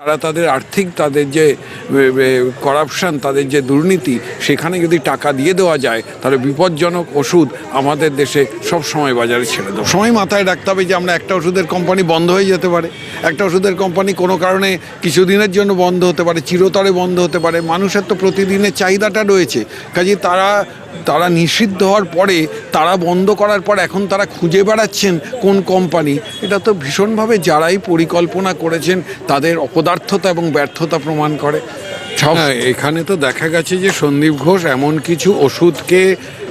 তারা তাদের আর্থিক, তাদের যে করাপশন তাদের যে দুর্নীতি, সেখানে যদি টাকা দিয়ে দেওয়া যায়, তাহলে বিপজ্জনক ওষুধ আমাদের দেশে সব সময় বাজারে ছেড়ে দেবো সময় মাথায় রাখতে হবে যে আমরা একটা ওষুধের কোম্পানি বন্ধ হয়ে যেতে পারে। একটা ওষুধের কোম্পানি কোনো কারণে কিছুদিনের জন্য বন্ধ হতে পারে, চিরতরে বন্ধ হতে পারে। মানুষের তো প্রতিদিনের চাহিদাটা রয়েছে। কাজে তারা তারা নিষিদ্ধ হওয়ার পরে তারা বন্ধ করার পর এখন তারা খুঁজে বেড়াচ্ছেন কোন কোম্পানি এটা তো ভীষণভাবে যারাই পরিকল্পনা করেছেন তাদের অপদার্থতা এবং ব্যর্থতা প্রমাণ করে। হ্যাঁ, এখানে তো দেখা গেছে যে সন্দীপ ঘোষ এমন কিছু ওষুধকে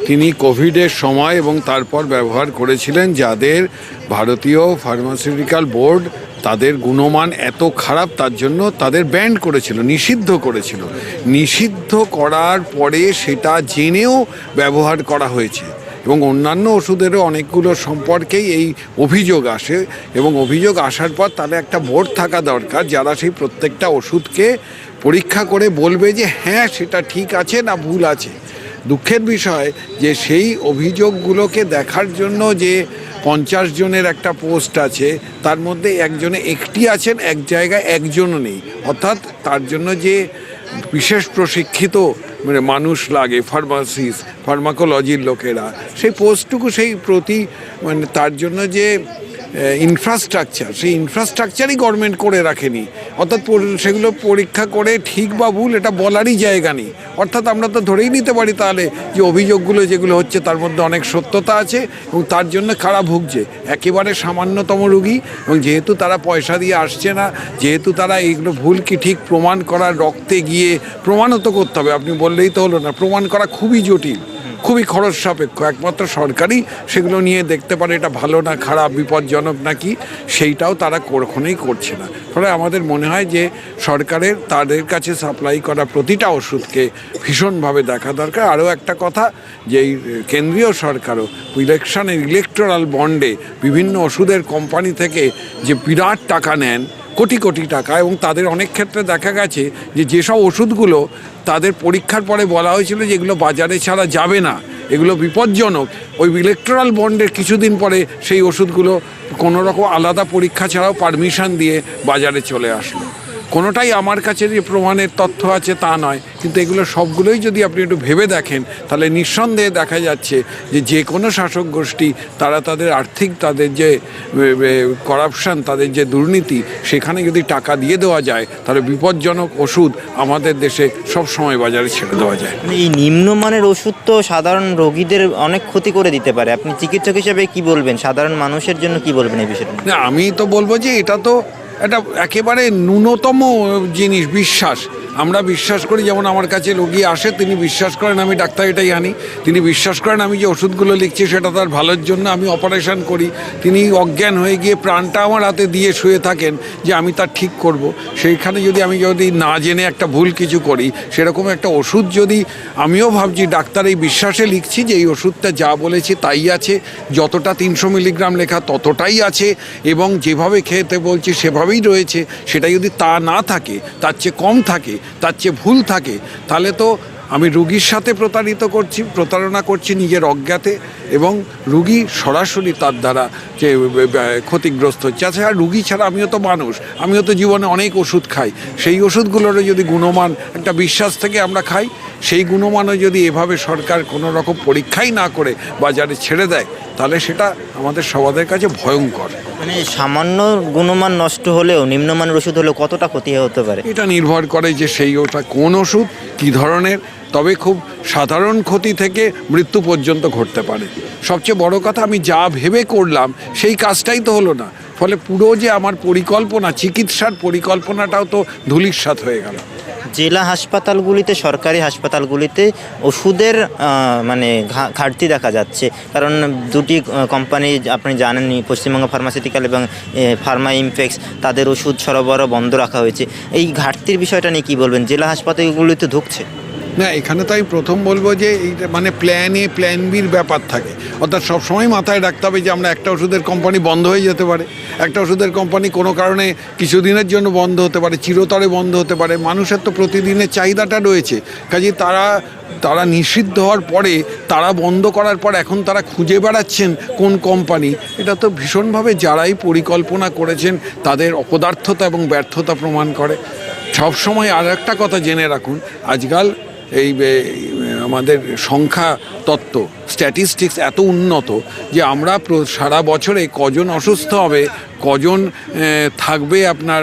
তিনি কোভিডের সময় এবং তারপর ব্যবহার করেছিলেন যাদের ভারতীয় ফার্মাসিউটিক্যাল বোর্ড তাদের গুণমান এত খারাপ, তার জন্য তাদের ব্যান্ড করেছিল, নিষিদ্ধ করেছিল। নিষিদ্ধ করার পরে সেটা জেনেও ব্যবহার করা হয়েছে। এবং অন্যান্য ওষুধেরও অনেকগুলো সম্পর্কেই এই অভিযোগ আসে। এবং অভিযোগ আসার পর তাহলে একটা বোর্ড থাকা দরকার, যারা সেই প্রত্যেকটা ওষুধকে পরীক্ষা করে বলবে যে হ্যাঁ সেটা ঠিক আছে না ভুল আছে। দুঃখের বিষয় যে, সেই অভিযোগগুলোকে দেখার জন্য যে পঞ্চাশ জনের একটা পোস্ট আছে, তার মধ্যে একজনে একটি আছেন, এক জায়গায় একজনও নেই। অর্থাৎ তার জন্য যে বিশেষ প্রশিক্ষিত মানে মানুষ লাগে ফার্মাসিস্ট ফার্মাকোলজির লোকেরা, সেই পোস্টটুকু সেই প্রতি মানে তার জন্য যে ইনফ্রাস্ট্রাকচার সেই ইনফ্রাস্ট্রাকচারই গভর্নমেন্ট করে রাখেনি। অর্থাৎ সেগুলো পরীক্ষা করে ঠিক বা ভুল, এটা বলারই জায়গা নেই। অর্থাৎ আমরা তো ধরেই নিতে পারি তাহলে যে অভিযোগগুলো যেগুলো হচ্ছে তার মধ্যে অনেক সত্যতা আছে এবং তার জন্য কারা ভুগছে। একেবারে সামান্যতম রুগী এবং যেহেতু তারা পয়সা দিয়ে আসছে না, যেহেতু তারা এইগুলো ভুল কি ঠিক প্রমাণ করা রক্তে গিয়ে প্রমাণও তো করতে হবে। আপনি বললেই তো হলো না, প্রমাণ করা খুবই জটিল। খুবই খরচ সাপেক্ষ। একমাত্র সরকারই সেগুলো নিয়ে দেখতে পারে এটা ভালো না খারাপ, বিপজ্জনক নাকি, সেইটাও তারা কখনোই করছে না। ফলে আমাদের মনে হয় যে সরকারের, তাদের কাছে সাপ্লাই করা প্রতিটা ওষুধকে ভীষণভাবে দেখা দরকার। আরও একটা কথা, যে কেন্দ্রীয় সরকারও ইলেকশনের ইলেকট্রাল বন্ডে বিভিন্ন ওষুধের কোম্পানি থেকে যে বিরাট টাকা নেন কোটি কোটি টাকা এবং তাদের অনেক ক্ষেত্রে দেখা গেছে যে যেসব ওষুধগুলো তাদের পরীক্ষার পরে বলা হয়েছিল যে এগুলো বাজারে ছাড়া যাবে না, এগুলো বিপজ্জনক। ওই ইলেকট্রাল বন্ডের কিছুদিন পরে সেই ওষুধগুলো কোনোরকম আলাদা পরীক্ষা ছাড়াও পারমিশন দিয়ে বাজারে চলে আসলো। কোনোটাই আমার কাছে যে প্রমাণের তথ্য আছে তা নয়। কিন্তু এগুলো সবগুলোই যদি আপনি একটু ভেবে দেখেন তাহলে নিঃসন্দেহে দেখা যাচ্ছে যে যে কোনো শাসক গোষ্ঠী তারা তাদের আর্থিক তাদের যে করাপশান তাদের যে দুর্নীতি সেখানে যদি টাকা দিয়ে দেওয়া যায় তাহলে বিপজ্জনক ওষুধ আমাদের দেশে সব সময় বাজারে ছেড়ে দেওয়া যায়। মানে এই নিম্নমানের ওষুধ তো সাধারণ রোগীদের অনেক ক্ষতি করে দিতে পারে। আপনি চিকিৎসক হিসেবে কি বলবেন? সাধারণ মানুষের জন্য কি বলবেন এই বিষয়টা? না আমি তো বলব যে এটা তো এটা একেবারে ন্যূনতম জিনিস বিশ্বাস। আমরা বিশ্বাস করি, যেমন আমার কাছে রোগী আসে, তিনি বিশ্বাস করেন, আমি ডাক্তার এটাই আনি। তিনি বিশ্বাস করেন, আমি যে ওষুধগুলো লিখছি, সেটা তার ভালোর জন্য আমি অপারেশন করি। তিনি অজ্ঞান হয়ে গিয়ে প্রাণটা আমার হাতে দিয়ে শুয়ে থাকেন যে আমি তার ঠিক করব। সেইখানে যদি আমি যদি না জেনে একটা ভুল কিছু করি, সেরকম একটা ওষুধ যদি আমিও ভাবছি, ডাক্তার এই বিশ্বাসে লিখছি যে এই ওষুধটা যা বলেছে তাই আছে, যতটা তিনশো মিলিগ্রাম লেখা ততটাই আছে, এবং যেভাবে খেতে বলছি সেভাবেই রয়েছে, সেটা যদি তা না থাকে, তার চেয়ে কম থাকে তার চেয়ে ভুল থাকে, তাহলে তো আমি রুগীর সাথে প্রতারিত করছি, প্রতারণা করছি নিজের অজ্ঞাতে। এবং রুগী সরাসরি তার দ্বারা যে ক্ষতিগ্রস্ত হচ্ছে। আচ্ছা রুগী ছাড়া আমিও তো মানুষ আমিও তো জীবনে অনেক ওষুধ খাই। সেই ওষুধগুলোরও যদি গুণমান একটা বিশ্বাস থেকে আমরা খাই সেই গুণমানও যদি এভাবে সরকার কোনো রকম পরীক্ষাই না করে বাজারে ছেড়ে দেয় তাহলে সেটা আমাদের সবাদের কাছে ভয়ঙ্কর। মানে সামান্য গুণমান নষ্ট হলেও নিম্নমানের ওষুধ হলেও কতটা ক্ষতি হতে পারে? এটা নির্ভর করে যে সেই ওটা কোন ওষুধ কী ধরনের তবে খুব সাধারণ ক্ষতি থেকে মৃত্যু পর্যন্ত ঘটতে পারে। সবচেয়ে বড় কথা, আমি যা ভেবে করলাম, সেই কাজটাই তো হলো না। ফলে পুরো যে আমার পরিকল্পনা, চিকিৎসার পরিকল্পনাটাও তো ধুলিস্বাত হয়ে গেল। জেলা হাসপাতালগুলিতে, সরকারি হাসপাতালগুলিতে ওষুধের মানে ঘাটতি দেখা যাচ্ছে। কারণ দুটি কোম্পানি আপনি জানেনই পশ্চিমবঙ্গ ফার্মাসিউটিক্যাল এবং ফার্মা ইমফেক্স তাদের ওষুধ সরবরাহ বন্ধ রাখা হয়েছে। এই ঘাটতির বিষয়টা নিয়ে কী বলবেন? জেলা হাসপাতালগুলিতে ঢুকছে? না, এখানে তো আমি প্রথম বলব যে মানে প্ল্যান এ প্ল্যান বির ব্যাপার থাকে। অর্থাৎ সবসময় মাথায় রাখতে হবে যে আমরা একটা ওষুধের কোম্পানি বন্ধ হয়ে যেতে পারে। একটা ওষুধের কোম্পানি কোনো কারণে কিছুদিনের জন্য বন্ধ হতে পারে, চিরতরে বন্ধ হতে পারে। মানুষের তো প্রতিদিনের চাহিদাটা রয়েছে। কাজে তারা তারা নিষিদ্ধ হওয়ার পরে, তারা বন্ধ করার পর এখন তারা খুঁজে বেড়াচ্ছেন কোন কোম্পানি এটা তো ভীষণভাবে যারাই পরিকল্পনা করেছেন, তাদের অপদার্থতা এবং ব্যর্থতা প্রমাণ করে। সবসময় আর একটা কথা জেনে রাখুন, আজকাল এই আমাদের সংখ্যা তত্ত্ব স্ট্যাটিস্টিক্স এত উন্নত যে আমরা সারা বছরে কজন অসুস্থ হবে কজন থাকবে আপনার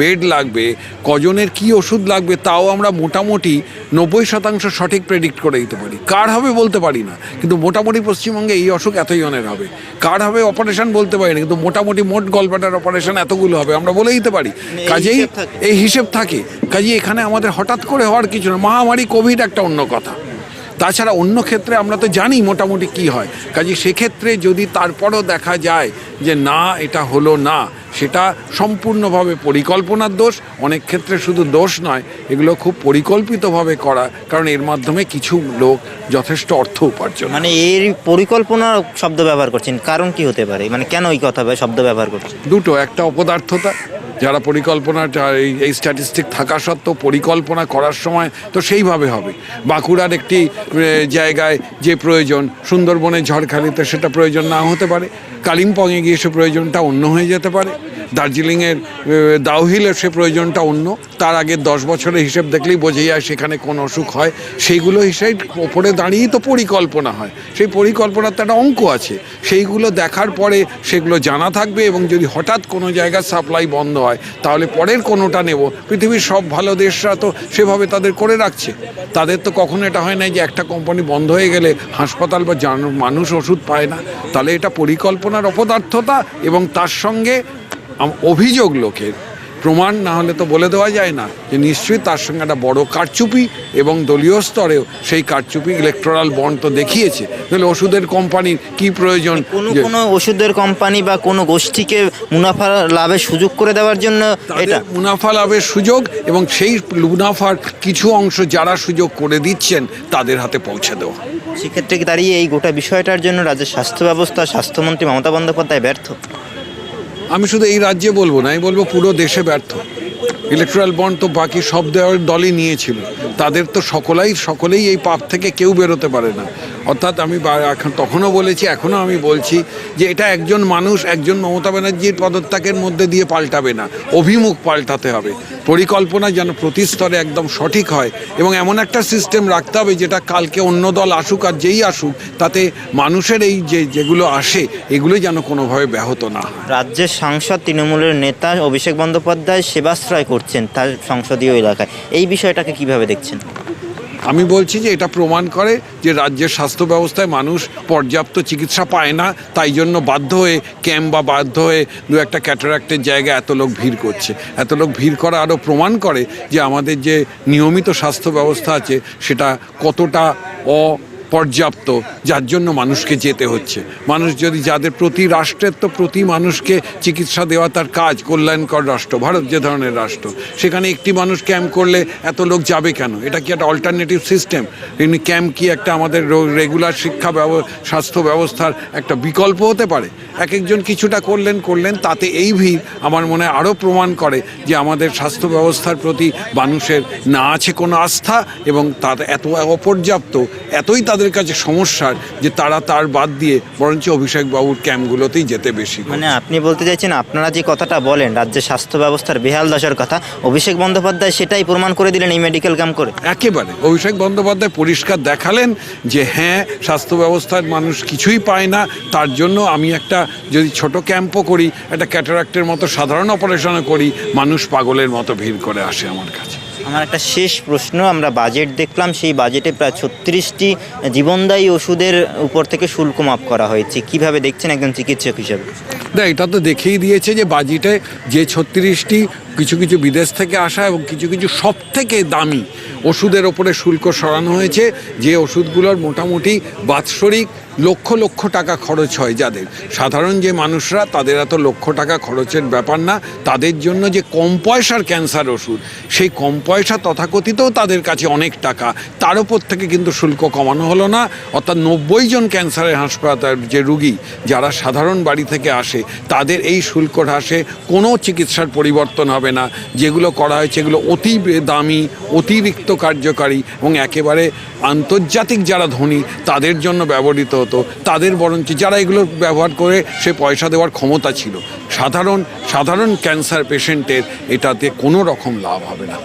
বেড লাগবে কজনের কি ওষুধ লাগবে তাও আমরা মোটামুটি নব্বই শতাংশ সঠিক প্রেডিক্ট করে দিতে পারি। কার হবে বলতে পারি না কিন্তু মোটামুটি পশ্চিমবঙ্গে এই অসুখ এত জনের হবে। কার হবে অপারেশন বলতে পারি না কিন্তু মোটামুটি মোট গলব্লাডার অপারেশন এতগুলো হবে আমরা বলে দিতে পারি। কাজেই এই হিসেব থাকে। কাজেই এখানে আমাদের হঠাৎ করে হওয়ার কিছু না মহামারী কোভিড একটা অন্য কথা। তাছাড়া অন্য ক্ষেত্রে আমরা তো জানি মোটামুটি কি হয়। কাজে সেক্ষেত্রে যদি তারপরও দেখা যায় যে না এটা হলো না সেটা সম্পূর্ণভাবে পরিকল্পনার দোষ অনেক ক্ষেত্রে শুধু দোষ নয় এগুলো খুব পরিকল্পিতভাবে করা কারণ এর মাধ্যমে কিছু লোক যথেষ্ট অর্থ উপার্জন। মানে এর পরিকল্পনা শব্দ ব্যবহার করছেন কারণ কি হতে পারে? মানে কেন এই কথা শব্দ ব্যবহার করছেন? দুটো একটা অপদার্থতা যারা পরিকল্পনা এই স্ট্যাটিস্টিক থাকা সত্ত্বেও পরিকল্পনা করার সময় তো সেইভাবে হবে। বাঁকুড়ার একটি জায়গায় যে প্রয়োজন, সুন্দরবনের ঝড়খালিতে সেটা প্রয়োজন না হতে পারে, কালিম্পংয়ে গিয়ে সে প্রয়োজনটা অন্য হয়ে যেতে পারে। দার্জিলিংয়ের দাউহিলে সে প্রয়োজনটা অন্য। তার আগে দশ বছরের হিসেব দেখলেই বোঝা যায় সেখানে কোন অসুখ হয়। সেইগুলো হিসেবে ওপরে দাঁড়িয়েই তো পরিকল্পনা হয়। সেই পরিকল্পনার তো একটা অঙ্ক আছে। সেইগুলো দেখার পরে সেগুলো জানা থাকবে এবং যদি হঠাৎ কোনো জায়গার সাপ্লাই বন্ধ হয়, তাহলে পরের কোনোটা নেব। পৃথিবীর সব ভালো দেশরা তো সেভাবে তাদের করে রাখছে। তাদের তো কখনো এটা হয় না যে একটা কোম্পানি বন্ধ হয়ে গেলে হাসপাতাল বা মানুষ ওষুধ পায় না। তাহলে এটা পরিকল্পনার অপদার্থতা এবং তার সঙ্গে অভিযোগ লোকের। প্রমাণ না হলে তো বলে দেওয়া যায় না যে নিশ্চয়ই তার সঙ্গে একটা বড় কারচুপি এবং দলীয় স্তরেও সেই কারচুপি ইলেকট্রাল বন্ড তো দেখিয়েছে। তাহলে ওষুধের কোম্পানির কি প্রয়োজন? কোনো কোনো ওষুধের কোম্পানি বা কোনো গোষ্ঠীকে মুনাফা লাভের সুযোগ করে দেওয়ার জন্য এটা। মুনাফা লাভের সুযোগ এবং সেই মুনাফার কিছু অংশ যারা সুযোগ করে দিচ্ছেন তাদের হাতে পৌঁছে দেওয়া। সেক্ষেত্রে দাঁড়িয়ে এই গোটা বিষয়টার জন্য রাজ্যের স্বাস্থ্য ব্যবস্থা স্বাস্থ্যমন্ত্রী মমতা বন্দ্যোপাধ্যায় ব্যর্থ? আমি শুধু এই রাজ্যে বলব না, আমি বলব পুরো দেশে ব্যর্থ। ইলেকট্রাল বন্ড তো বাকি সব দেওয়ার দলই নিয়েছিল। তাদের তো সকলাই, সকলেই এই পাপ থেকে কেউ বেরোতে পারে না। অর্থাৎ আমি তখনও বলেছি, এখনও আমি বলছি যে এটা একজন মানুষ, একজন মমতা ব্যানার্জির পদত্যাগের মধ্যে দিয়ে পাল্টাবে না। অভিমুখ পাল্টাতে হবে। পরিকল্পনা যেন প্রতিস্তরে একদম সঠিক হয় এবং এমন একটা সিস্টেম রাখতে হবে যেটা কালকে অন্য দল আসুক আর যেই আসুক, তাতে মানুষের এই যে যেগুলো আসে এগুলো যেন কোনোভাবে ব্যাহত না রাজ্যের সাংসদ তৃণমূলের নেতা অভিষেক বন্দ্যোপাধ্যায় সেবাশ্রয় করছেন তার সংসদীয় এলাকায়। এই বিষয়টাকে কীভাবে দেখছেন? আমি বলছি যে এটা প্রমাণ করে যে রাজ্যের স্বাস্থ্য ব্যবস্থায় মানুষ পর্যাপ্ত চিকিৎসা পায় না, তাই জন্য বাধ্য হয়ে ক্যাম্প বা বাধ্য হয়ে দু একটা ক্যাটারাক্টের জায়গায় এত লোক ভিড় করছে। এত লোক ভিড় করা আরও প্রমাণ করে যে আমাদের যে নিয়মিত স্বাস্থ্য ব্যবস্থা আছে, সেটা কতটা অপর্যাপ্ত যার জন্য মানুষকে যেতে হচ্ছে। মানুষ যদি, যাদের প্রতি রাষ্ট্রের তো প্রতি মানুষকে চিকিৎসা দেওয়া তার কাজ, কল্যাণকর রাষ্ট্র, ভারত যে ধরনের রাষ্ট্র, সেখানে একটি মানুষ ক্যাম্প করলে এত লোক যাবে কেন? এটা কি একটা অল্টারনেটিভ সিস্টেম এমনি ক্যাম্প কি একটা আমাদের রেগুলার শিক্ষা স্বাস্থ্য ব্যবস্থার একটা বিকল্প হতে পারে? এক একজন কিছুটা করলেন করলেন, তাতে এই ভিড় আমার মনে আরও প্রমাণ করে যে আমাদের স্বাস্থ্য ব্যবস্থার প্রতি মানুষের না আছে কোনো আস্থা এবং তার এত অপর্যাপ্ত, এতই তাদের কাছে সমস্যার যে তারা তার বাদ দিয়ে বরঞ্চ অভিষেক বাবুর ক্যাম্পগুলোতেই যেতে বেশি মানে আপনি বলতে চাইছেন আপনারা যে কথাটা বলেন রাজ্যের স্বাস্থ্য ব্যবস্থার বেহাল দশার কথা অভিষেক বন্দ্যোপাধ্যায় সেটাই প্রমাণ করে দিলেন এই মেডিকেল ক্যাম্প করে? একেবারে। অভিষেক বন্দ্যোপাধ্যায় পরিষ্কার দেখালেন যে হ্যাঁ স্বাস্থ্য ব্যবস্থার মানুষ কিছুই পায় না তার জন্য আমি একটা যদি ছোট ক্যাম্পও করি একটা ক্যাটারাক্টের মতো সাধারণ অপারেশনও করি মানুষ পাগলের মতো ভিড় করে আসে আমার কাছে। আমার একটা শেষ প্রশ্ন, আমরা বাজেট দেখলাম, সেই বাজেটে প্রায় ছত্রিশটি জীবনদায়ী ওষুধের উপর থেকে শুল্ক মাফ করা হয়েছে। কীভাবে দেখছেন একজন চিকিৎসক হিসাবে? না এটা তো দেখেই দিয়েছে যে বাজেটে যে ছত্রিশটি কিছু কিছু বিদেশ থেকে আসা এবং কিছু কিছু সব থেকে দামি ওষুধের ওপরে শুল্ক সরানো হয়েছে। যে ওষুধগুলোর মোটামুটি বাৎসরিক লক্ষ লক্ষ টাকা খরচ হয় যাদের। সাধারণ যে মানুষরা, তাদের এত লক্ষ টাকা খরচের ব্যাপার না। তাদের জন্য যে কম পয়সার ক্যান্সার ওষুধ, সেই কম পয়সা তথাকথিতও তাদের কাছে অনেক টাকা। তার উপর থেকে কিন্তু শুল্ক কমানো হলো না। অর্থাৎ নব্বই জন ক্যান্সারের হাসপাতাল যে রুগী, যারা সাধারণ বাড়ি থেকে আসে, তাদের এই শুল্ক হ্রাসে কোনো চিকিৎসার পরিবর্তন হবে না। যেগুলো করা হয়েছে এগুলো অতি দামি অতিরিক্ত কার্যকারী এবং একেবারে আন্তর্জাতিক যারা ধনী, তাদের জন্য ব্যবহৃত হতো। তাদের বরঞ্চ যারা এগুলো ব্যবহার করে সে পয়সা দেওয়ার ক্ষমতা ছিল। সাধারণ সাধারণ ক্যান্সার পেশেন্টের এটাতে কোনো রকম লাভ হবে না।